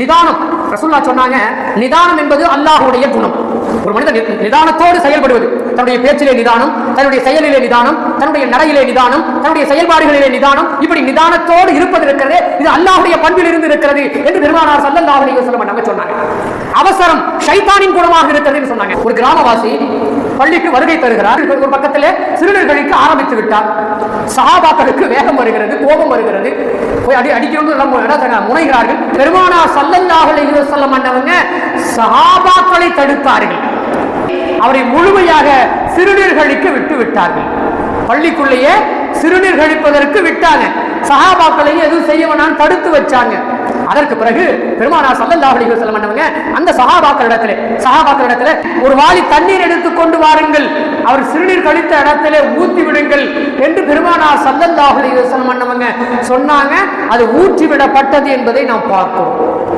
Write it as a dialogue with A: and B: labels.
A: நிதானம். ரசுல்லா சொன்னாங்க நிதானம் என்பது அல்லாஹுடைய குணம். ஒரு மனிதன் நிதானத்தோடு செயல்படுவது தன்னுடைய பேச்சிலே நிதானம் தன்னுடைய செயலிலே நிதானம் தன்னுடைய நடையிலே நிதானம் தன்னுடைய செயல்பாடுகளிலே நிதானம் இப்படி நிதானத்தோடு இருப்பது இருக்கிறது இது அல்லாஹுடைய பண்பில் இருந்து இருக்கிறது என்று பெருமானார் ஸல்லல்லாஹு அலைஹி நம்ம சொன்னாங்க. அவசரம் ஷைத்தானின் குணமாக இருக்கிறதுன்னு சொன்னாங்க. ஒரு கிராமவாசி பள்ளிக்கு வருகை தருகிறார். ஒரு பக்கத்திலே சிறுநீர் ஆரம்பித்து விட்டார். சகாபாக்களுக்கு வேகம் வருகிறது கோபம் வருகிறது. போய் அடி அடிக்கணும்னு எல்லாம் என்ன முனைகிறார்கள். பெருமானா ஸல்லல்லாஹு அலைஹி வஸல்லம் அண்ணவங்க சஹாபாக்களை தடுத்தார்கள். அவரை முழுமையாக சிறுநீர் கழிக்க விட்டு விட்டார்கள் பள்ளிக்குள்ளேயே சிறுநீர் கழிப்பதற்கு விட்டாங்க. சஹாபாக்களையும் எதுவும் செய்ய வேணாம் தடுத்து வச்சாங்க. அதற்கு பிறகு பெருமானா ஸல்லல்லாஹு அலைஹி வஸல்லம் அண்ணவங்க அந்த சஹாபாக்கள் இடத்துல ஒரு வாளி தண்ணீர் எடுத்து கொண்டு வாருங்கள். அவர் சிறுநீர் கழித்த இடத்திலே ஊத்தி விடுங்கள் என்று பெருமானார் ஸல்லல்லாஹு யோசனம் பண்ணவங்க சொன்னாங்க. அது ஊற்றி விடப்பட்டது என்பதை நாம் பார்க்கிறோம்.